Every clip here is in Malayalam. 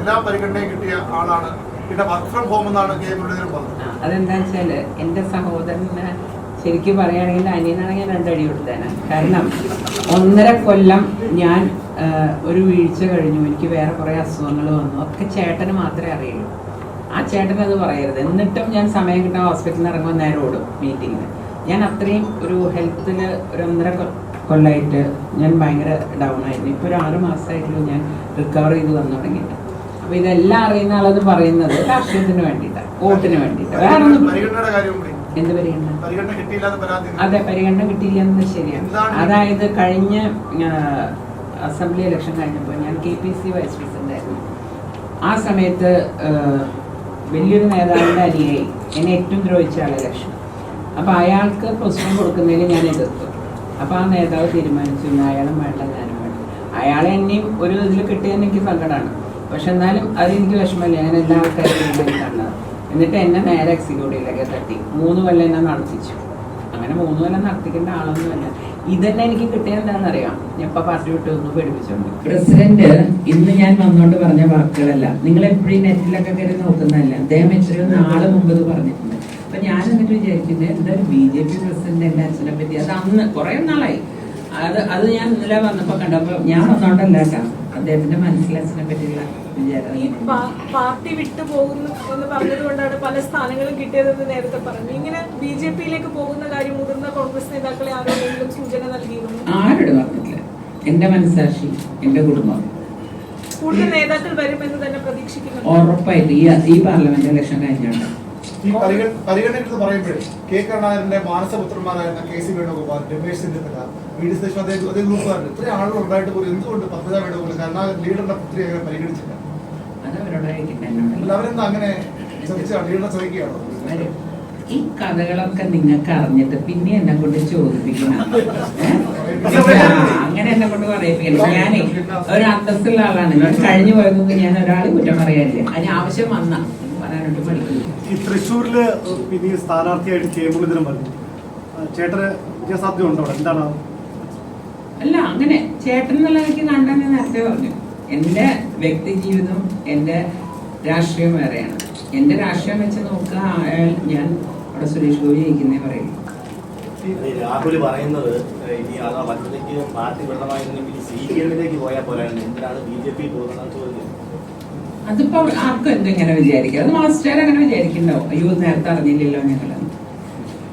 എല്ലാ പരിഗണനയും കിട്ടിയ ആളാണ്. പിന്നെ വർക്ക് ഫ്രം ഹോം എന്നാണ് കെ മുരളീധരൻ പറഞ്ഞത് അതെന്താ വെച്ചാൽ എന്റെ സഹോദരന് ശരിക്കും പറയുകയാണെങ്കിൽ അനിയനാണെങ്കിൽ രണ്ടടി കൊടുത്തേനെ കാരണം ഒന്നര കൊല്ലം ഞാൻ ഒരു വീഴ്ച കഴിഞ്ഞു. എനിക്ക് വേറെ കുറേ അസുഖങ്ങൾ വന്നു. ഒക്കെ ചേട്ടന് മാത്രമേ അറിയുള്ളൂ. ആ ചേട്ടൻ അത് പറയരുത്. എന്നിട്ടും ഞാൻ സമയം കിട്ടാൻ ഹോസ്പിറ്റലിൽ നിന്ന് ഇറങ്ങുമ്പോൾ നേരം ഓടും മീറ്റിങ്ങിന്. ഞാൻ അത്രയും ഒരു ഹെൽത്തിൽ ഒരു ഒന്നര കൊല്ലമായിട്ട് ഞാൻ ഭയങ്കര ഡൗൺ ആയിരുന്നു. ഇപ്പോൾ ഒരു ആറ് മാസമായിട്ടുള്ളൂ ഞാൻ റിക്കവർ ചെയ്ത് വന്നു തുടങ്ങിയിട്ട്. അപ്പോൾ ഇതെല്ലാം അറിയുന്ന ആളെന്ന് പറയുന്നത്. രാഷ്ട്രീയത്തിന് വേണ്ടിയിട്ടാണ് വോട്ടിന് വേണ്ടിയിട്ട്. വേറെ ഒന്നും എന്ത് പരിഗണന? അതെ പരിഗണന കിട്ടിയില്ല എന്നത് ശരിയാണ്. അതായത് കഴിഞ്ഞ അസംബ്ലി ഇലക്ഷൻ കഴിഞ്ഞപ്പോൾ ഞാൻ K P C vice president ആയിരുന്നു. ആ സമയത്ത് വലിയൊരു നേതാവിന്റെ അനിയായി എന്നെ ഏറ്റവും ദ്രോഹിച്ച ആളെ ലക്ഷ്യം അപ്പോൾ അയാൾക്ക് പ്രശ്നം കൊടുക്കുന്നതിൽ ഞാൻ എതിർത്തു. അപ്പോൾ ആ നേതാവ് തീരുമാനിച്ചു "ഇന്ന് അയാളും വേണ്ട ഞാനും വേണ്ട. അയാളെ എന്നെയും ഒരു ഇതിൽ കിട്ടിയെന്ന് എനിക്ക് സങ്കടമാണ് പക്ഷെ എന്നാലും അത് എനിക്ക് വിഷമമില്ല. ഞാൻ എല്ലാ ആൾക്കാരും എന്നിട്ട് എന്നെ നേരെ എക്സിക്യൂട്ടീവിലൊക്കെ തട്ടി. മൂന്ന് കൊല്ലം എന്നെ നടത്തിച്ചു. അങ്ങനെ മൂന്ന് കൊല്ലം നടത്തിക്കേണ്ട ആളൊന്നുമല്ല. ഇതന്നെ എനിക്ക് എന്താണെന്നറിയാം? ഞാൻ ഇപ്പൊ പാർട്ടി വിട്ട് ഒന്ന് പേടിപ്പിച്ചോണ്ട്. പ്രസിഡന്റ് ഇന്ന് ഞാൻ വന്നോണ്ട് പറഞ്ഞ വാക്കുകളല്ല. നിങ്ങൾ എപ്പോഴും നെറ്റിലൊക്കെ കയറി നോക്കുന്നതല്ല. അദ്ദേഹം എത്രയോ നാൾ മുമ്പ് പറഞ്ഞിട്ടുണ്ട്. അപ്പൊ ഞാൻ എന്നിട്ട് വിചാരിക്കുന്നത് എന്തായാലും ബി ജെ പി പ്രസിഡന്റ് എന്റെ അച്ഛനെ പറ്റി? അത് അന്ന് കുറെ നാളായി. അത് അത് ഞാൻ ഇന്നലെ വന്നപ്പോ കണ്ടപ്പോ ഞാൻ വന്നോണ്ടല്ല കേട്ടോ. അദ്ദേഹത്തിന്റെ മനസ്സിൽ അച്ഛനെ പറ്റിയുള്ള ഈ പാർട്ടി വിട്ടു പോകുന്നു എന്ന് പറഞ്ഞതുകൊണ്ടാണ് പല സ്ഥാനങ്ങളും കിട്ടിയതെന്ന് നേരത്തെ പറഞ്ഞു. ഇങ്ങനെ ബി ജെ പിയിലേക്ക് പോകുന്ന കാര്യം മുതിർന്ന കോൺഗ്രസ് നേതാക്കളെ ആരോടെങ്കിലും സൂചന നൽകിയിരുന്നു? ആരോട് പറഞ്ഞിട്ടില്ല എന്റെ മനസ്സാക്ഷി എന്റെ കുടുംബം. കൂടുതൽ നേതാക്കൾ വരുമെന്ന് തന്നെ പ്രതീക്ഷിക്കുന്നു. ഉറപ്പായിട്ട്. ഈ ഈ പാർലമെന്റ് ഇലക്ഷൻ കഴിഞ്ഞോണ്ട് ഈ പരിഗണ പരിഗണന പറയുമ്പോഴേ കെ കരുണാകരന്റെ മാനസപുത്രന്മാരായിരുന്ന K C Venugopal Ramesh Chennithala V D Suresh അതേ അതേ ഗ്രൂപ്പുകാരുണ്ട് ഇത്രയും ആളുകൾ ഉണ്ടായിട്ട് പോലും എന്തുകൊണ്ട് പത്മജ വേണുഗോപാൽ കരുണാകരൻ ലീഡറിന്റെ പുത്രി അങ്ങനെ പരിഗണിച്ചില്ല? അവരെന്താ അങ്ങനെ ലീഡറെ ശ്രമിക്കുകയാണോ ഈ കഥകളൊക്കെ നിങ്ങൾക്ക് അറിഞ്ഞിട്ട് പിന്നെ എന്നെ കൊണ്ട് ചോദിപ്പിക്കണം. എന്നെ കൊണ്ട് പറയിപ്പിക്കണം ഞാൻ ഒരു അന്തസ്സുള്ള ആളാണ്. ഞാൻ കഴിഞ്ഞു പോയതൊന്നും ഞാൻ ഒരാളെ കുറ്റം പറയാനില്ല. അതിന് ആവശ്യം വന്ന. പറയാനായിട്ട് പഠിക്കുന്നു. ഈ തൃശ്ശൂരിൽ പിന്നെ സ്ഥാനാർത്ഥിയായിട്ട് കെ മുരളീധരൻ പറഞ്ഞു ചേട്ടന് വിജയസാധ്യത ഉണ്ടോ എന്താണ്? അല്ല അങ്ങനെ ചേട്ടൻ എന്നുള്ള എനിക്ക് കണ്ടെന്ന് നേരത്തെ പറഞ്ഞു. എന്റെ വ്യക്തി ജീവിതം എന്റെ രാഷ്ട്രീയം വേറെയാണ്. എന്റെ രാഷ്ട്രീയം വെച്ച് നോക്കുക ഞാൻ അവിടെ സുരേഷ് ഗോപി ജയിക്കുന്നേ പറയുള്ളൂ. ഈ രാഹുൽ പറയുന്നത് ഇനി അത് മറ്റേക്ക് പാർട്ടി വിടണമായിരുന്നെങ്കിൽ സി പി എമ്മിലേക്ക് പോയാൽ പോരായിരുന്നു. എന്തിനാണ് ബി ജെ പി പോകുന്നതെന്ന് ചോദിക്കുന്നത് അതിപ്പോ ആർക്കും എന്തെങ്ങനെ വിചാരിക്കും. അത് മാസ്റ്റർ അങ്ങനെ വിചാരിക്കണ്ടോ അയ്യോ നേരത്തെ അറിഞ്ഞില്ലല്ലോ ഞങ്ങളെന്ന്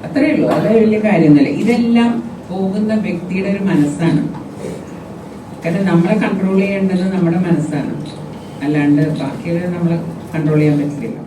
അത്രേ ഉള്ളൂ. അതേ വലിയ കാര്യമൊന്നുമില്ല. ഇതെല്ലാം പോകുന്ന വ്യക്തിയുടെ ഒരു മനസ്സാണ്. കാരണം നമ്മളെ കൺട്രോൾ ചെയ്യേണ്ടത് നമ്മുടെ മനസ്സാണ്. അല്ലാണ്ട് ബാക്കിയുള്ളത് നമ്മൾ കൺട്രോൾ ചെയ്യാൻ പറ്റില്ലല്ലോ.